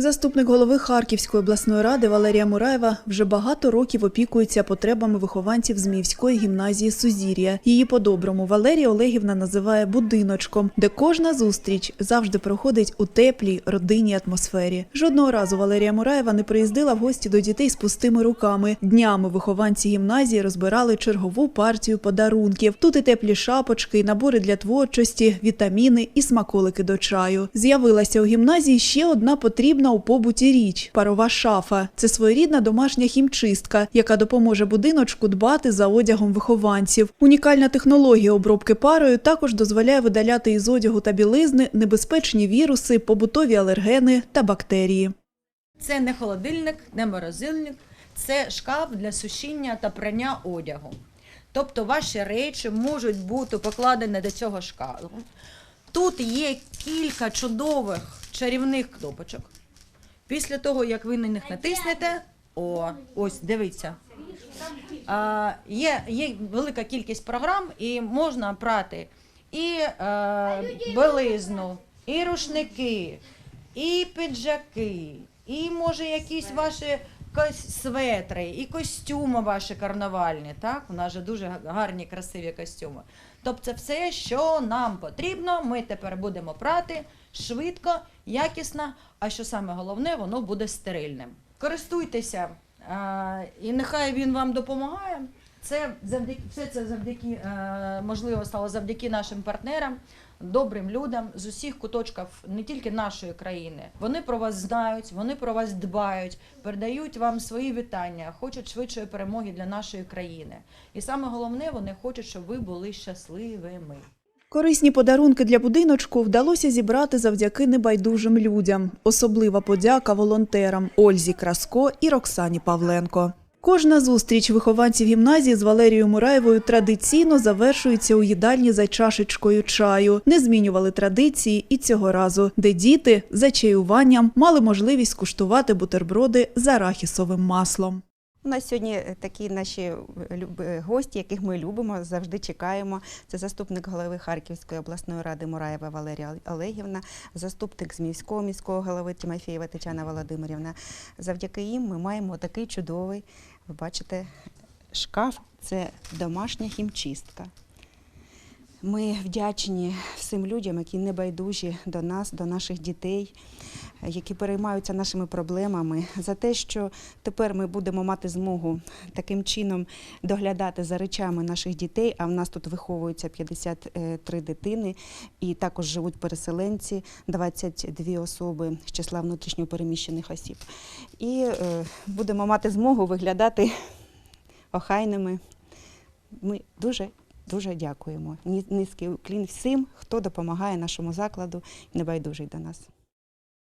Заступник голови Харківської обласної ради Валерія Мураєва вже багато років опікується потребами вихованців Зміївської гімназії Сузір'я. Її по-доброму Валерія Олегівна називає будиночком, де кожна зустріч завжди проходить у теплій родинній атмосфері. Жодного разу Валерія Мураєва не приїздила в гості до дітей з пустими руками. Днями вихованці гімназії розбирали чергову партію подарунків. Тут і теплі шапочки, і набори для творчості, вітаміни і смаколики до чаю. З'явилася у гімназії ще одна потрібна у побуті річ парова шафа. Це своєрідна домашня хімчистка, яка допоможе будиночку дбати за одягом вихованців. Унікальна технологія обробки парою також дозволяє видаляти із одягу та білизни небезпечні віруси, побутові алергени та бактерії. Це не холодильник, не морозильник, це шкаф для сушіння та прання одягу. Тобто ваші речі можуть бути покладені до цього шкафу. Тут є кілька чудових чарівних кнопочок. Після того, як ви на них натиснете, о, ось дивіться. А, є, є велика кількість програм, і можна прати і а, білизну, і рушники, і піджаки, і може якісь ваші светри, і костюми ваші карнавальні. Так? У нас же дуже гарні, красиві костюми. Тобто це все, що нам потрібно, ми тепер будемо прати швидко, якісно, а що саме головне, воно буде стерильним. Користуйтеся, і нехай він вам допомагає. Це завдяки все це завдяки е, можливо стало завдяки нашим партнерам, добрим людям з усіх куточків не тільки нашої країни. Вони про вас знають, вони про вас дбають, передають вам свої вітання, хочуть швидшої перемоги для нашої країни. І саме головне, вони хочуть, щоб ви були щасливими. Корисні подарунки для будиночку вдалося зібрати завдяки небайдужим людям. Особлива подяка волонтерам Ользі Краско і Роксані Павленко. Кожна зустріч вихованців гімназії з Валерією Мураєвою традиційно завершується у їдальні за чашечкою чаю. Не змінювали традиції і цього разу, де діти за чаюванням мали можливість скуштувати бутерброди з арахісовим маслом. У нас сьогодні е, такі наші е, е, гості, яких ми любимо, завжди чекаємо. Це заступник голови Харківської обласної ради Мураєва Валерія Олегівна, заступник Зміївського міського голови Тимофєєва Тетяна Володимирівна. Завдяки їм ми маємо такий чудовий, ви бачите, шкаф це домашня хімчистка. Ми вдячні всім людям, які небайдужі до нас, до наших дітей, які переймаються нашими проблемами, за те, що тепер ми будемо мати змогу таким чином доглядати за речами наших дітей. А в нас тут виховуються 53 дитини, і також живуть переселенці, 22 особи з числа внутрішньопереміщених осіб. І е, будемо мати змогу виглядати охайними. Ми дуже дуже дякуємо. Низький уклін всім, хто допомагає нашому закладу і небайдужий до нас.